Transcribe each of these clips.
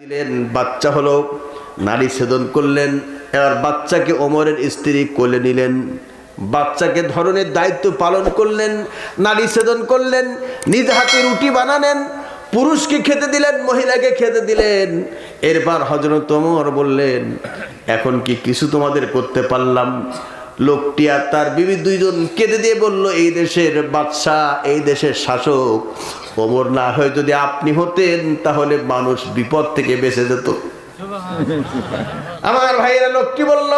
দিলেন, বাচ্চা হলো, নারী ছেদন করলেন, এবার বাচ্চাকে ওমরের স্ত্রী কোলে নিলেন, বাচ্চাকে ধরনের দায়িত্ব পালন করলেন, নারী ছেদন করলেন, নিজ হাতে রুটি বানালেন, পুরুষকে খেতে দিলেন, মহিলাকে খেতে দিলেন। এরপর হজরত ওমর বললেন, এখন কি কিছু তোমাদের করতে পারলাম? লোকটি আর তার বিবি দুইজন কেঁদে দিয়ে বলল, এই দেশের বাদশাহ, এই দেশের শাসক ওমর না হয়ে যদি আপনি হতেন, তাহলে মানুষ বিপদ থেকে বেঁচে যেত। আমার ভাইয়েরা, লোকটি বলল,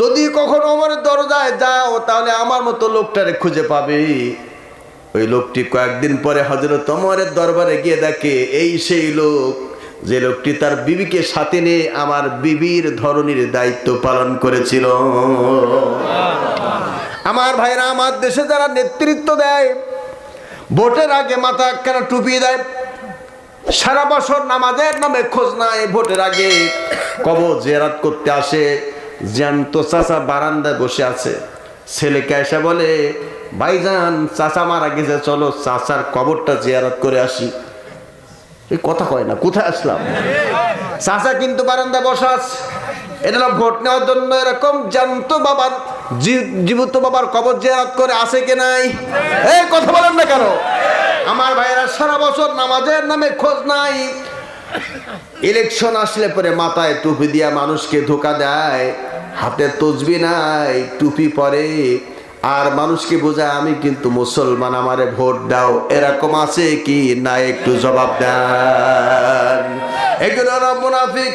যদি কখনো ওমরের দরজায় যাও, তাহলে আমার মতো লোকটারে খুঁজে পাবে। ওই লোকটি কয়েকদিন পরে হজরত ওমরের দরবারে গিয়ে দেখে, এই সেই লোক, যে লোকটি তার বিবিকে সাথে নিয়ে আমার বিবির ধরনের দায়িত্ব পালন করেছিল। আমার ভাইরা আমার দেশে যারা নেতৃত্ব দেয় ভোটের আগে মাথা কেন টুপি দেয়? সারা বছর নামাজের নামে খোঁজ নাই ভোটের আগে। কবর জেরাত করতে আসে, জ্যান্ত চাচা বারান্দায় বসে আছে। ছেলেকে এসে বলে, ভাইজান, চাচা মারা গেছে, চলো চাচার কবরটা জিয়ারাত করে আসি। এই কথা কয় না, কোথায় আসলাম? চাচা কিন্তু বারান্দায় বসা আছে। এটা ভোট নেওয়ার জন্য এরকম জানতো বাবার জীবিত বাবার কবর জেরাত করে আসে কি নাই? এই কথা বলেন না কেন? আমার ভাইয়েরা, সারা বছর নামাজের নামে খোঁজ নাই। ইলেকশন আসলে পরে মাথায় টুপি দিয়া মানুষকে ধোকা দেয়, হাতে তসবি নাই, টুপি পরে। আর মানুষকে বোঝায়, আমি কিন্তু মুসলমান, আমারে ভোট দাও। এরকম আছে কি না একটু জবাব দেন। এগুলো হলো মুনাফিক।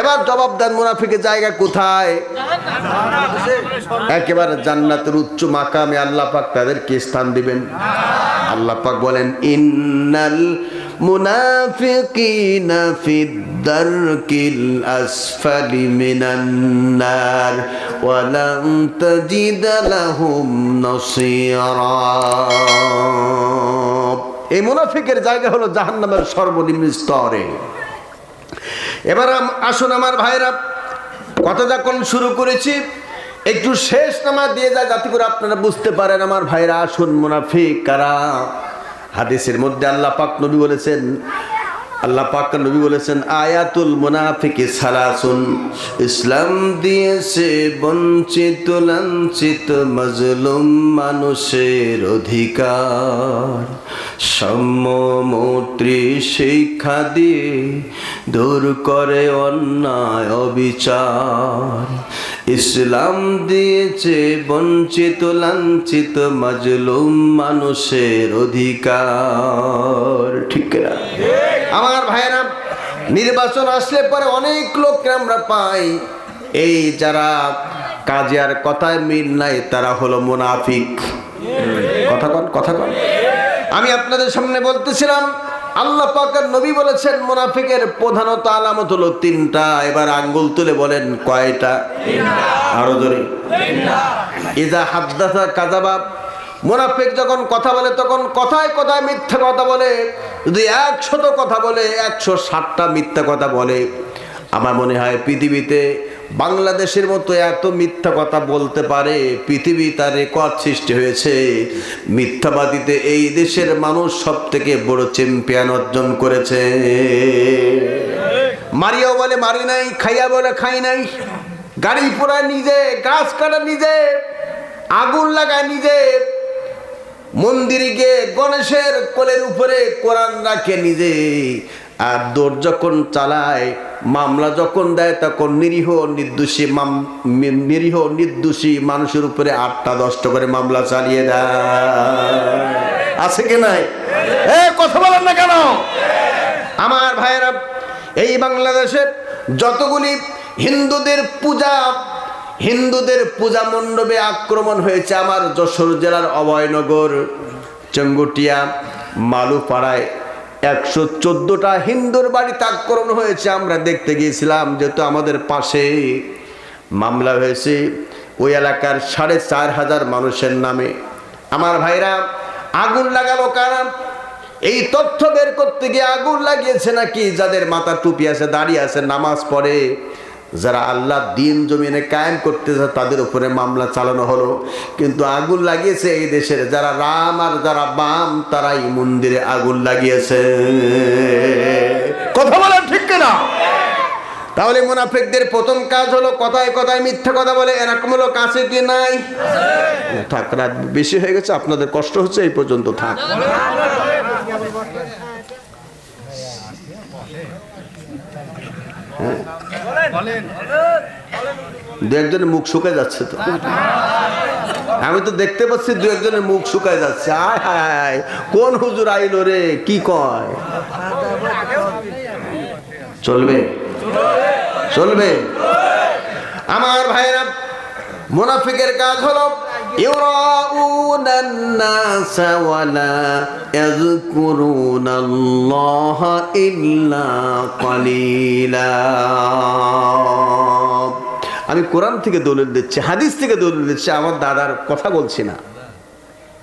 এবার জবাব দেন মুনাফিকের জায়গা কোথায়? একেবারে জান্নাতের উচ্চ মাকামে আল্লাহ পাক তাদেরকে স্থান দিবেন। আল্লাহ পাক বলেন, ইন্নাল মুনাফিকিনা ফিদ দারকিল আসফালি মিনান নার, ওয়া এই মুনাফিকের জায়গা হলো জাহান্নামের সর্বনিম্ন স্তরে। এবার আসুন আমার ভাইরা কথা যখন শুরু করেছি, একটু শেষ নামা দিয়ে যায়, যাতে করে আপনারা বুঝতে পারেন, আমার ভাইরা আসুন মুনাফিক কারা হাদিসের মধ্যে আল্লাহ পাক নবী বলেছেন আল্লাহ পাক নবী বলেছেন, আয়াতুল মুনাফিকি সালাসুন। ইসলাম দিয়েছে বঞ্চিত, লাঞ্ছিত, মজলুম মানুষের অধিকার। সাম্য মৈত্রী শিক্ষা দিয়ে দূর করে অন্যায় অবিচার। ইসলাম দিয়েছে বঞ্চিত, লাঞ্ছিত, মজলুম মানুষের অধিকার। ঠিক না আমার ভাইরা নির্বাচন আসলে পরে অনেক লোককে আমরা পাই। এই যারা কাজে আর কথায় মিল নাই, তারা হলো মুনাফিক। কথা কন কথা কন। আমি আপনাদের সামনে বলতেছিলাম আল্লাহ পাকের নবী বলেছেন, মুনাফিকের প্রধানত আলামত হলো তিনটা। এবার আঙ্গুল তুলে বলেন, কয়টা? আরও জোরে। ইজা হাদ্দাসা কাজাবাব মুনাফিক যখন কথা বলে, তখন কথায় কথায় মিথ্যা কথা বলে। যদি একশত কথা বলে, একশো ষাটটা মিথ্যা কথা বলে। আমার মনে হয় পৃথিবীতে বাংলাদেশের মতো এত মিথ্যা কথা বলতে পারে, পৃথিবী তার রেকর্ড সৃষ্টি হয়েছে। মিথ্যাবাদীতে এই দেশের মানুষ সব থেকে বড় চ্যাম্পিয়ন অর্জন করেছে। মারিয়াও বলে, মারি নাই, খাইয়া বলে, খাই নাই। গাড়ি পোড়া নিজে, গাছ কাটা নিজে, আগুন লাগা নিজে। মন্দিরে গিয়ে গণেশের কোলের উপরে কোরআন রাখে নিজে। আর দৌড় যখন চালায় মামলা যখন দেয়, তখন নিরীহ নির্দোষী নিরীহ নির্দোষী মানুষের উপরে আটটা দশটা করে মামলা চালিয়ে দেয়। আছে কি নাই? এ, কথা বলেন না কেন? আমার ভাইয়েরা, এই বাংলাদেশে যতগুলি হিন্দুদের পূজা হিন্দুদের পূজা মণ্ডপে আক্রমণ হয়েছে আমার যশোর জেলার অভয়নগর, চেঙ্গুটিয়া, মালুপাড়ায় একশো চোদ্দোটা হিন্দুর বাড়িতে আক্রমণ হয়েছে। আমরা দেখতে গিয়েছিলাম যেহেতু আমাদের পাশে মামলা হয়েছে। ওই এলাকার সাড়ে চার হাজার মানুষের নামে। আমার ভাইরা, আগুন লাগালো কারণ এই তথ্য বের করতে গিয়ে আগুন লাগিয়েছে নাকি? যাদের মাথা টুপি আছে দাঁড়িয়ে আছে, নামাজ পড়ে। যারা আল্লাহ দিন জমিনে কায়েম করতেছে, তাদের উপরে মামলা চালানো হলো। কিন্তু আগুন লাগিয়েছে এই দেশের যারা রাম আর যারা বাম, তারাই মন্দিরে আগুন লাগিয়েছে। কথা বলেন ঠিক কিনা? তাহলে মুনাফিকদের প্রথম কাজ হলো কথায় কথায় মিথ্যা কথা বলে, এরকম হলো কাছে কি নাই? থাক, রাত বেশি হয়ে গেছে, আপনাদের কষ্ট হচ্ছে, এই পর্যন্ত থাক। দু একজনের মুখ শুকায় যাচ্ছে তো। আমি তো দেখতে পাচ্ছি দু একজনের মুখ শুকায় যাচ্ছে। আয় হায় কোন হুজুর আইলো রে? কি কয়? চলবে? চলবে? আমার ভাইরা মোনাফিকের কাজ হলো يراؤون الناس ولا يذكرون الله إلا قليلا আমি কোরআন থেকে দলিল দিচ্ছি হাদিস থেকে দলিল দিচ্ছি আমার দাদার কথা বলছি না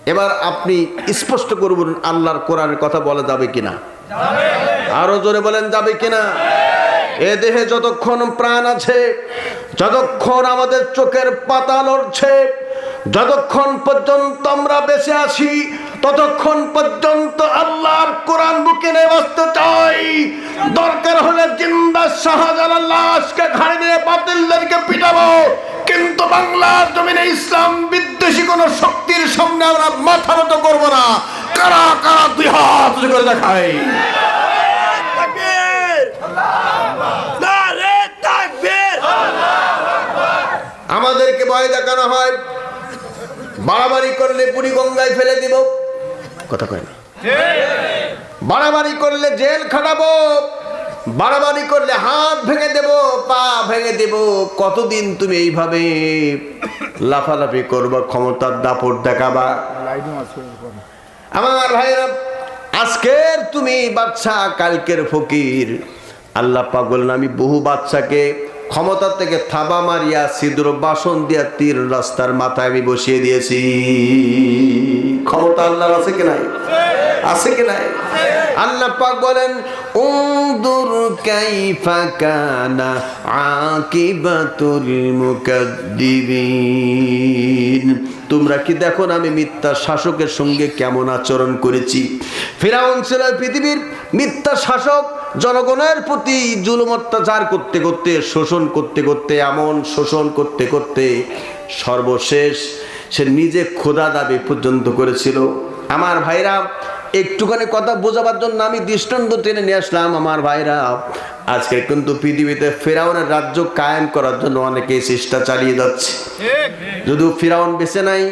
এবার আপনি স্পষ্ট করে বলুন আল্লাহর কোরআনের কথা বলা যাবে কিনা আরো জোরে বলেন যাবে কিনা এ দেহে যতক্ষণ প্রাণ আছে যতক্ষণ আমাদের চোখের পাতা লড়ছে যতক্ষণ পর্যন্ত আমরা বেঁচে আছি ততক্ষণ পর্যন্ত আল্লাহর কোরআন বুকে নিয়ে বসতে চাই। দরকার হলে জিন্দা শাহজালাল লাশকে ঘাড়ে নিয়ে বাতিলদেরকে পিটাবো। কিন্তু বাংলার জমিনে ইসলাম বিদ্বেষী কোন শক্তির সামনে আমরা মাথা নত করব না। কারা কারা দুই হাত করে দেখাই আমাদেরকে ভয় দেখানো হয়। বাড়াবাড়ি করলে বুড়ি গঙ্গায় ফেলে দিব। কথা কয় না। বাড়াবাড়ি করলে জেল খাটাবো, বাড়াবাড়ি করলে হাত ভেঙে দেব, পা ভেঙে দেব। কতদিন তুমি এইভাবে লাফালাফি করবা, ক্ষমতার দাপট দেখাবা? আমার ভাইরা আজকের তুমি বাচ্চা কালকের ফকির। আল্লাহ পাগল না আমি বহু বাচ্চাকে ক্ষমতা থেকে থাবা মারিয়া সিদ্র বাসন দিয়া তীর রাস্তার মাথায় আমি বসিয়ে দিয়েছি। ক্ষমতা আল্লাহর আছে কি নাই? আছে কি নাই? আল্লাহ পাক বলেন, উনদুর কাইফা কানা আকিবাতুল মুকাদ্দিবিন। তোমরা কি দেখো না আমি মিথ্যা শাসকের সঙ্গে কেমন আচরণ করেছি? ফেরাউন ছিল পৃথিবীর মিথ্যা শাসক, জনগণের প্রতি জুলুম অত্যাচার করতে করতে, শোষণ করতে করতে, এমন শোষণ করতে করতে সর্বশেষ সে নিজে খোদা দাবি পর্যন্ত করেছিল। আমার ভাইরা একটুখানি কথা বোঝাবার জন্য আমি দৃষ্টান্ত টেনে নিয়ে আসলাম, আমার ভাইরা। আজকে কিন্তু পৃথিবীতে ফেরাউনের রাজ্য কায়েম করার জন্য অনেকেই চেষ্টা চালিয়ে যাচ্ছে। যদিও ফেরাউন বেছে নাই,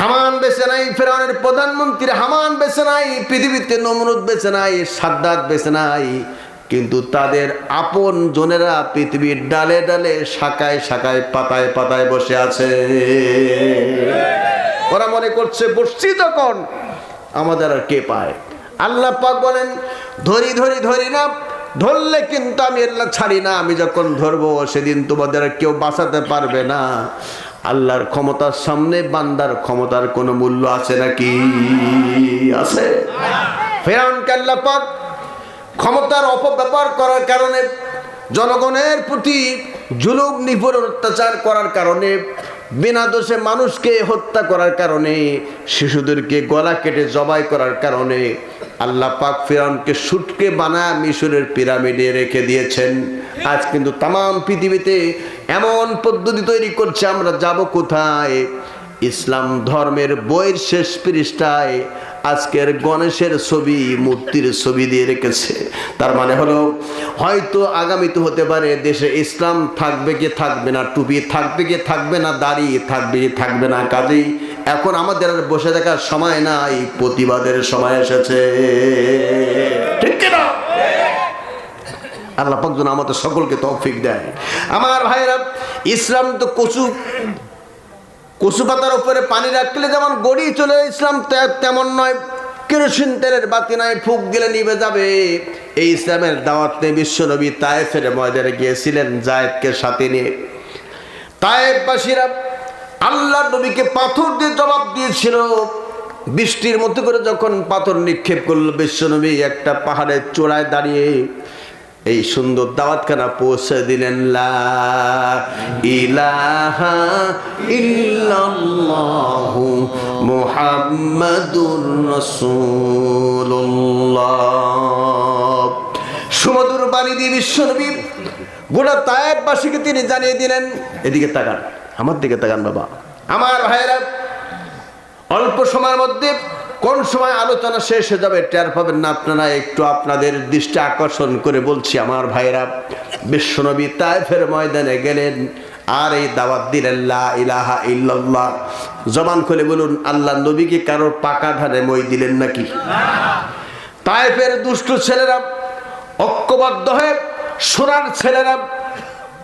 হামান বেছে নাই, ফেরাউনের প্রধানমন্ত্রী হামান বেছে নাই, পৃথিবীতে নমরুদ বেছে নাই, সাদ্দাত বেছে নাই, কিন্তু তাদের আপন জনেরা পৃথিবীর ডালে ডালে শাখায় শাখায় পাতায় পাতায় বসে আছে। ওরা মনে করছে, বসছি তখন আমাদের আর কে পায়? আল্লাহ পাক বলেন, ধরি ধরি ধরি না, ধরলে কিন্তু আমি আল্লাহ ছাড়ি না, আমি যখন ধরবো সেদিন তোমাদের কেউ বাঁচাতে পারবে না। আল্লাহর ক্ষমতার সামনে বান্দার ক্ষমতার কোনো মূল্য আছে নাকি? আছে। ফেরাউনকে আল্লাহ পাক ক্ষমতার অপব্যবহার করার কারণে, জনগণের প্রতি জুলুম নিপুণ অত্যাচার করার কারণে বিনা দোষে মানুষকে হত্যা করার কারণে, শিশুদেরকে গলা কেটে জবাই করার কারণে আল্লাহ পাক ফিরাউনকে সুটকে বানা মিশরের পিরামিডে রেখে দিয়েছেন। আজ কিন্তু তাম পৃথিবীতে এমন পদ্ধতি তৈরি করছে, আমরা যাব কোথায়? ইসলাম ধর্মের বইয়ের শেষ পৃষ্ঠায় আজকের গণেশের ছবি, মূর্তির ছবি দিয়ে রেখেছে। তার মানে হলো, হয়তো আগামীতে হতে পারে দেশে ইসলাম থাকবে কি থাকবে না, টুপি থাকবে কি থাকবে না, দাড়ি থাকবে কি থাকবে না, কাজেই এখন আমাদের আর বসে থাকার সময় নাই, প্রতিবাদের সময় এসেছে। ঠিক কিনা আল্লাহ পাক যেন আমাদের সকলকে তৌফিক দেয়। আমার ভাইরা ইসলাম তো কচু কচু পাতার উপরে পানি রাখলে যেমন গড়ি চলে ইসলাম তেমন নয়। কেরোসিন তেলের বাতি নাই, ফুক দিলে নিভে যাবে। এই ইসলামের দাওয়াত নিয়ে বিশ্বনবী তায়েফের ময়দানে গিয়েছিলেন জায়েদকে সাথে নিয়ে। তায়েফবাসীরা আল্লাহ নবীকে পাথর দিয়ে জবাব দিয়েছিল। বৃষ্টির মতো করে যখন পাথর নিক্ষেপ করল, বিশ্বনবী একটা পাহাড়ের চূড়ায় দাঁড়িয়ে এই সুন্দর দাওয়াতখানা পৌঁছে দিলেন, লা ইলাহা সুমধুর বাণী দিয়ে বিশ্বনবী গোটা তায়েববাসীকে তিনি জানিয়ে দিলেন, এদিকে তাকান, আমার দিকে তাকান বাবা। আমার ভাইয়েরা, অল্প সময়ের মধ্যে কোন সময় আলোচনা শেষ হয়ে যাবে, টের পাবেন না আপনারা, একটু আপনাদের দৃষ্টি আকর্ষণ করে বলছি আমার ভাইরা, বিশ্বনবী তাইফের ময়দানে গেলেন, আর এই দাওয়াত দিলেন ইলাহা ইল্লাল্লাহ। জবান খুলে বলুন, আল্লাহ নবীকে কারোর পাকা ধারে মই দিলেন নাকি? তাইফের দুষ্টু ছেলেরা ঐক্যবদ্ধ হয়ে সোনার ছেলেরা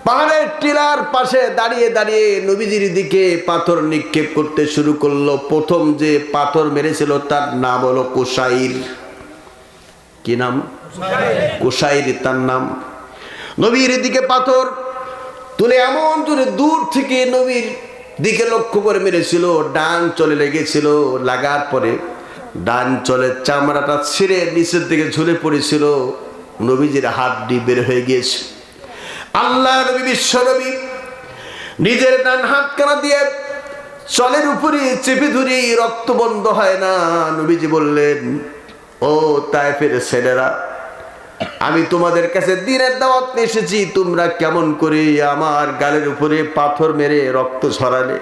পাহাড়ের টিলার পাশে দাঁড়িয়ে দাঁড়িয়ে নবীজির দিকে পাথর নিক্ষেপ করতে শুরু করল। প্রথম যে পাথর মেরেছিল তার নাম হলো কুসাইর কি নাম? কুসাইর তার নাম। নবীর দিকে পাথর তুলে এমন জোরে দূর থেকে নবীর দিকে লক্ষ্য করে মেরেছিল। ডান চলে লেগেছিল। লাগার পরে ডান চলে চামড়াটা ছিঁড়ে নিচের দিকে ঝুলে পড়েছিল। নবীজির হাড্ডি বের হয়ে গিয়েছে। আল্লাহ নবী, বিশ্ব নবী। নিজের ডান হাত কানা দিয়ে চলের উপরে চেপে ধরে রক্ত বন্ধ হয় না, নবীজি বললেন, ও তাই ফেরে ছেলেরা, আমি তোমাদের কাছে দিনের দাওয়াত এসেছি, তোমরা কেমন করে আমার গালের উপরে পাথর মেরে রক্ত ছড়ালে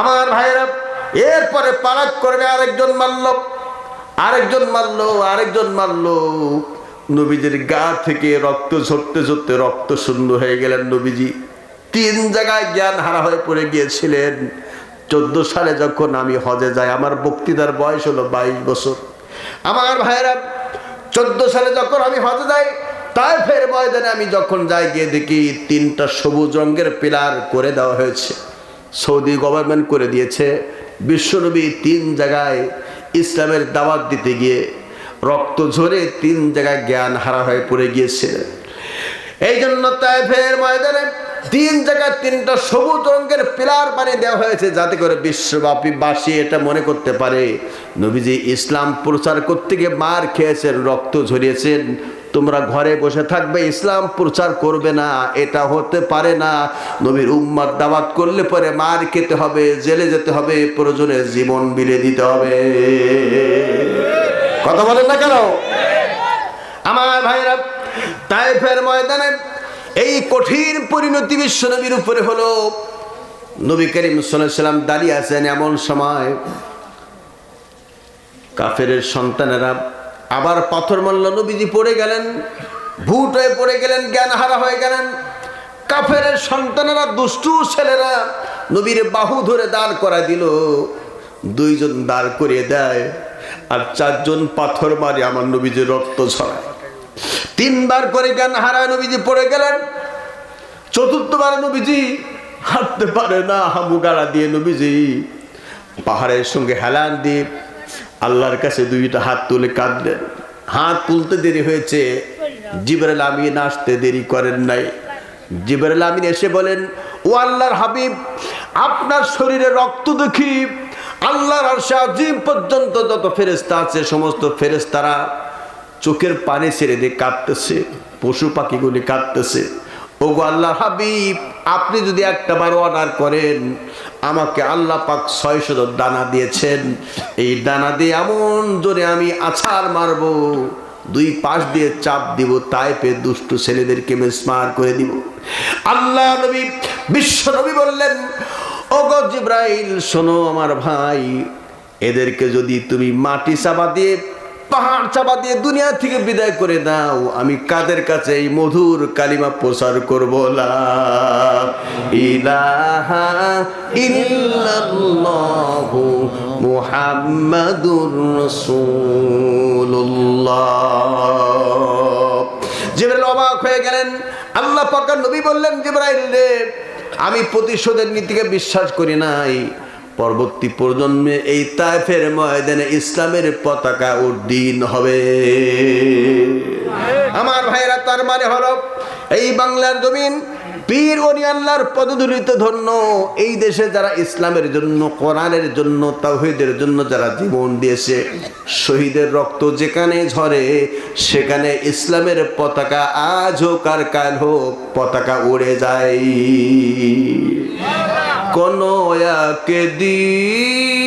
আমার ভাইরা এরপরে পালাক করবে আরেকজন মারল, আরেকজন মারলো আরেকজন মারলো। নবীজির গা থেকে রক্ত ঝরতে ঝরতে রক্ত শূন্য হয়ে গেলেন নবীজি। তিন জায়গায় জ্ঞান হারা হয়ে পড়ে গিয়েছিলেন। চোদ্দ সালে যখন আমি হজে যাই, আমার বক্তৃতার বয়স হলো বাইশ বছর। আমার ভাইরা চোদ্দ সালে যখন আমি হজে যাই তাই ফের ময়দানে আমি যখন যাই, গিয়ে দেখি তিনটা সবুজ রঙের পিলার করে দেওয়া হয়েছে। সৌদি গভর্নমেন্ট করে দিয়েছে। বিশ্বনবী তিন জায়গায় ইসলামের দাওয়াত দিতে গিয়ে রক্ত ঝরে তিন জায়গায় জ্ঞান হারা হয়ে পড়ে গিয়েছিলেন এই জন্য তাইফের ময়দানে তিন জায়গায় তিনটা সবুজ রঙের পিলার বানিয়ে দেওয়া হয়েছে যাতে করে বিশ্বব্যাপী বাসী এটা মনে করতে পারে। নবীজি ইসলাম প্রচার করতে গিয়ে মার খেয়েছেন, রক্ত ঝরিয়েছেন। তোমরা ঘরে বসে থাকবে, ইসলাম প্রচার করবে না, এটা হতে পারে না। নবীর উম্মার দাওয়াত করলে পরে মার খেতে হবে, জেলে যেতে হবে, প্রয়োজনে জীবন বিলে দিতে হবে। কথা বলেন না কেন? আমার ভাইরা তাইফের ময়দানে এই কঠিন পরিণতি বিশ্ব নবীর উপরে হলো নবী করিম সাল্লাম দাঁড়িয়ে আছেন এমন সময় কাফের সন্তানেরা আবার পাথর মারল, নবীজি পড়ে গেলেন ভুট হয়ে পড়ে গেলেন জ্ঞান হারা হয়ে গেলেন। কাফের সন্তানেরা, দুষ্টু ছেলেরা নবীর বাহু ধরে দাঁড় করা দিল, দুইজন দাঁড় করিয়ে দেয়। আর চারজন পাথর মারি আমার নবীজি রক্ত ছড়ায় তিনবার করে জ্ঞান হারায় নবীজি পড়ে গেলেন। চতুর্থবার নবীজি হাঁটতে পারে না, হামু গাড়া দিয়ে নবীজি পাহাড়ের সঙ্গে হেলান দিয়ে আল্লাহর কাছে দুইটা হাত তুলে কাঁদলেন। হাত তুলতে দেরি হয়েছে। জিবরাল আমিন আসতে দেরি করেন নাই। জিবরাল আমিন এসে বলেন, ও আল্লাহর হাবিব, আপনার শরীরে রক্ত দেখি আল্লাহর আরশে আজিম পর্যন্ত যত ফেরেস্তা আছে, সমস্ত ফেরেস্তারা চোখের পানি ছেড়ে দিয়ে কাঁদতেছে, পশু পাখিগুলি কাঁদতেছে। ওগো আল্লাহ হাবিব, আপনি যদি একটা বার অর্ডার করেন, আমাকে আল্লাহ পাক ছয়শত দানা দিয়েছেন। এই দানা দিয়ে এমন জোরে আমি আছাড় মারবো, দুই পাশ দিয়ে চাপ দিব তাই পে দুষ্টু ছেলেদেরকে মেসমার করে দিব। আল্লাহ নবী, বিশ্ব নবী বললেন জিব্রাইল, শোনো আমার ভাই, এদেরকে যদি তুমি মাটি চাপা দিয়ে, পাহাড় চাপা দিয়ে দুনিয়া থেকে বিদায় করে দাও, আমি কাদের কাছে এই মধুর কালিমা প্রচার করব? মুহাম্মাদুর রাসূলুল্লাহ। জিবরাইল অবাক হয়ে গেলেন। আল্লাহ পাক নবী বললেন, জিব্রাইল রে আমি প্রতিশোধের নীতিকে বিশ্বাস করি নাই। পরবর্তী প্রজন্মে এই তাইফের ময়দানে ইসলামের পতাকা উদ্দিন হবে। আমার ভাইরা, তার মানে হলো এই বাংলার জমিন পীর অলি আল্লাহর পদধূলিত ধন্য। এই দেশে যারা ইসলামের জন্য, কোরআনের জন্য, তাওহিদের জন্য যারা জীবন দিয়েছে, শহীদের রক্ত যেখানে ঝরে, সেখানে ইসলামের পতাকা আজ হোক আর কাল হোক, পতাকা উড়ে যায়। কোন একদিন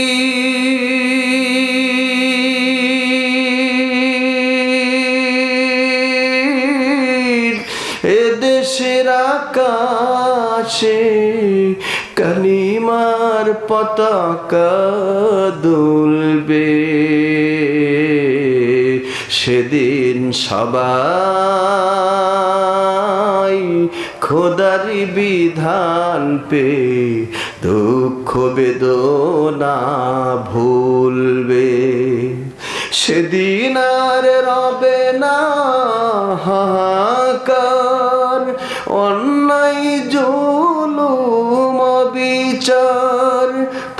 আকাশে কালিমার পতাকা দুলবে। সেদিন সবাই খোদারি বিধান পে দুঃখ বেদনা ভুলবে। সেদিন আর রবে না হাহাকার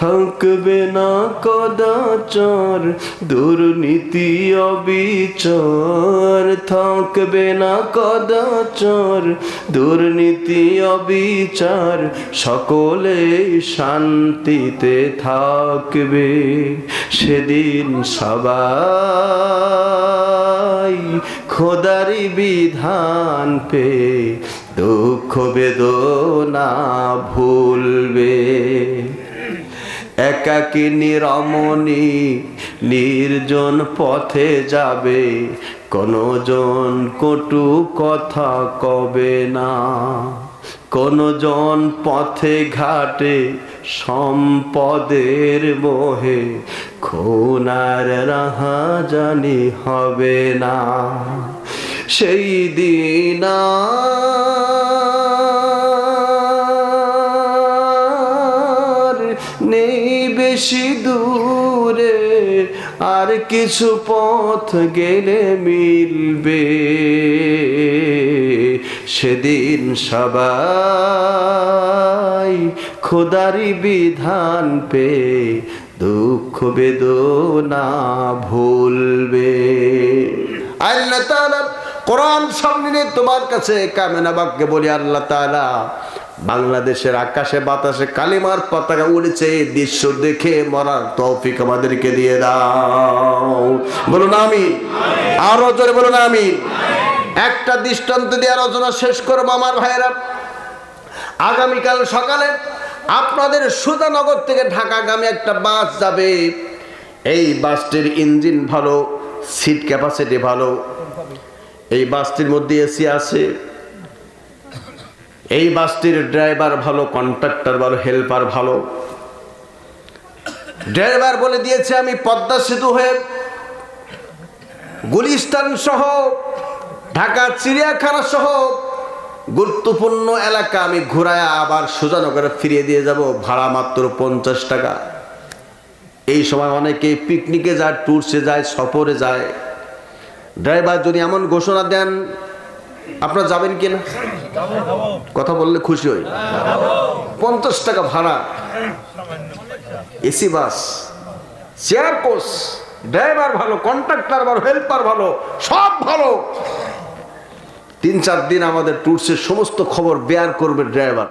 থাকবে না কদাচার, দুর্নীতি অবিচার। থাকবে না কদাচার, দুর্নীতি অবিচার। সকলে শান্তিতে থাকবে সেদিন সবাই। খোদারি বিধান পে দুঃখ বেদনা ভুলবে। একাকী নিরমণি নির্জন পথে যাবে কোনো জন কটু কথা কবে না? কোনো জন পথে ঘাটে সম্পদের মোহে, খুনার রাহা জানি হবে না। সেই দিন নেই বেশি দূরে, আর কিছু পথ গেলে মিলবে। সেদিন সবাই খোদারি বিধান পে দুঃখ বেদনা ভুলবে। আল্লাহ তাআলা কোরআন সামনে তোমার কাছে কামেনা বাক্যে বলি, আল্লাহ তাআলা বাংলাদেশের আকাশে, বাতাসে, কালিমার পতাকা উড়েছে, এই দৃশ্য দেখে মরার তৌফিক আমাদেরকে দিয়ে দাও। বলুন আমি আরও জোরে বলুন আমি একটা দৃষ্টান্ত দিয়ে আলোচনা শেষ করব আমার ভাইয়েরা। আগামীকাল সকালে আপনাদের সুধানগর থেকে ঢাকাগামী একটা বাস যাবে। এই বাসটির ইঞ্জিন ভালো, সিট ক্যাপাসিটি ভালো। এই বাসটির মধ্যে এসি আছে। এই বাসটির ড্রাইভার ভালো কন্ট্রাক্টর ভালো, হেল্পার ভালো। ড্রাইভার বলে দিয়েছে, আমি পদ্মা সেতু হয়ে গুলিস্তান সহ ঢাকা, চিড়িয়াখানা সহ গুরুত্বপূর্ণ এলাকা আমি ঘুরায় আবার সুজানগরে ফিরিয়ে দিয়ে যাব, ভাড়া মাত্র পঞ্চাশ টাকা। এই সময় অনেকে পিকনিকে যায় ট্যুরসে যায়, সফরে যায়। ড্রাইভার যদি এমন ঘোষণা দেন আপনারা যাবেন কি না? কথা বললে খুশি হই। পঞ্চাশ টাকা ভাড়া। AC bus, chair coach, driver ভালো কন্ট্রাক্টর ভালো, হেল্পার ভালো, সব ভালো। তিন চার দিন আমাদের ট্যুরসের সমস্ত খবর বেয়ার করবে ড্রাইভার।